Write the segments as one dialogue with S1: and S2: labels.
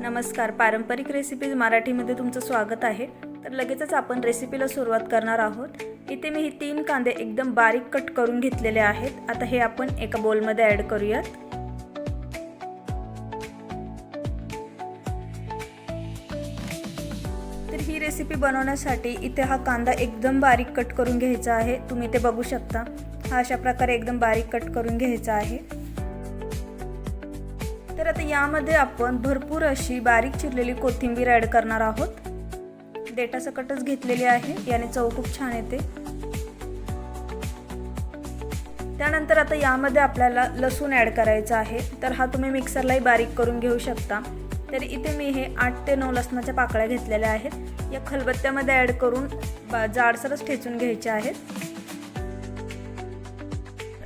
S1: नमस्कार. पारंपरिक रेसिपीज मराठीमध्ये तुमचं स्वागत आहे. तर लगेचच आपण रेसिपीला सुरुवात करणार आहोत. इथे मी ही तीन कांदे एकदम बारीक कट करून घेतलेले आहेत. आता हे आपण एका बोलमध्ये ॲड करूयात. तर ही रेसिपी बनवण्यासाठी इथे हा कांदा एकदम बारीक कट करून घ्यायचा आहे. तुम्ही ते बघू शकता. हा अशा प्रकारे एकदम बारीक कट करून घ्यायचा आहे. तर आता यामध्ये आपण भरपूर अशी बारीक चिरलेली कोथिंबीर ॲड करणार आहोत. डेटा सकटच घेतलेली आहे. याने चव खूप छान येते. त्यानंतर आता यामध्ये आपल्याला लसूण ॲड करायचा आहे. तर हा तुम्ही मिक्सरलाही बारीक करून घेऊ शकता. तर इथे मी हे आठ ते नऊ लसणाच्या पाकळ्या घेतलेल्या आहेत. या खलबत्त्यामध्ये ॲड करून बा जाडसरच ठेचून घ्यायच्या आहेत.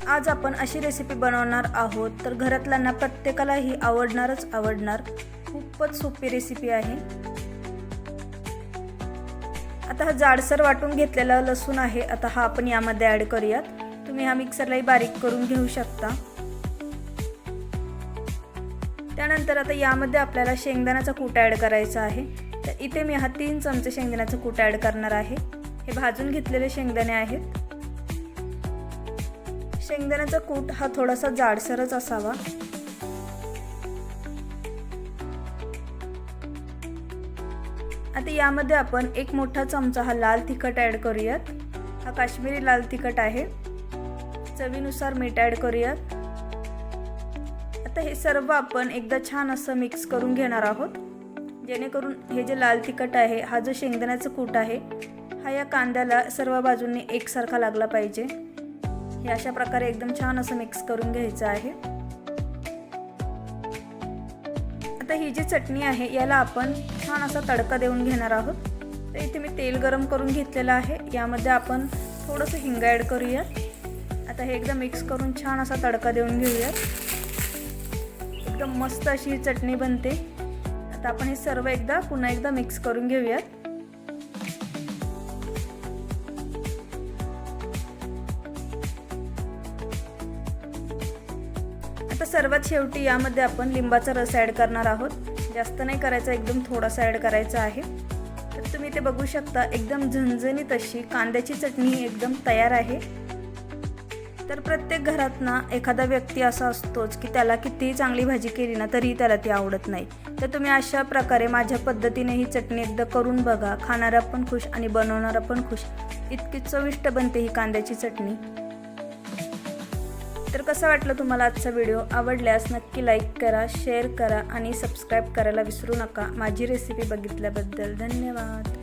S1: आज आपण अशी रेसिपी बनवणार आहोत. तर घरातल्यांना प्रत्येकाला ही आवडणारच आवडणार. खूपच सोपी रेसिपी आहे. आता हा जाडसर वाटून घेतलेला लसूण आहे. आता हा आपण यामध्ये ॲड करूयात. तुम्ही हा मिक्सरलाही बारीक करून घेऊ शकता. त्यानंतर आता यामध्ये आपल्याला शेंगदाण्याचा कूट ॲड करायचा आहे. तर इथे मी हा तीन चमचे शेंगदाण्याचा कूट ॲड करणार आहे. हे भाजून घेतलेले शेंगदाणे आहेत. शेंगदाण्याचा कूट हा थोडासा जाडसरच असावा. आता यामध्ये आपण एक मोठा चमचा हा लाल तिखट ॲड करूयात. हा काश्मीरी लाल तिखट आहे. चवीनुसार मीठ ॲड करूयात. आता हे सर्व आपण एकदा छान असं मिक्स करून घेणार आहोत. जेणेकरून हे जे लाल तिखट आहे हा जो शेंगदाण्याचं कूट आहे हा या कांद्याला सर्व बाजूंनी एकसारखा लागला पाहिजे. हे अशा प्रकारे एकदम छान असं मिक्स करून घ्यायचं आहे. आता ही जी चटणी आहे याला आपण छान असा तडका देऊन घेणार आहोत. तर इथे मी तेल गरम करून घेतलेलं आहे. यामध्ये आपण थोडंसं हिंग ॲड करूयात. आता हे एकदम मिक्स करून छान असा तडका देऊन घेऊयात. एकदम मस्त अशी ही चटणी बनते. आता आपण हे सर्व एकदा पुन्हा एकदा मिक्स करून घेऊयात. तर सर्वात शेवटी यामध्ये आपण लिंबाचा रस ॲड करणार आहोत. जास्त नाही करायचा एकदम थोडासा ॲड करायचा आहे. तर तुम्ही ते बघू शकता एकदम झणझणीत अशी कांद्याची चटणी एकदम तयार आहे. तर प्रत्येक घरात ना एखादा व्यक्ती असा असतोच की त्याला कितीही चांगली भाजी केली ना तरीही त्याला ती आवडत नाही. तर तुम्ही अशा प्रकारे माझ्या पद्धतीने ही चटणी एकदा करून बघा. खाणारा पण खुश आणि बनवणारा पण खुश. इतकी चविष्ट बनते ही कांद्याची चटणी. तर कसं वाटलं तुम्हाला आजचा व्हिडिओ आवडल्यास नक्की लाईक करा शेअर करा आणि सबस्क्राईब करायला विसरू नका. माझी रेसिपी बघितल्याबद्दल धन्यवाद.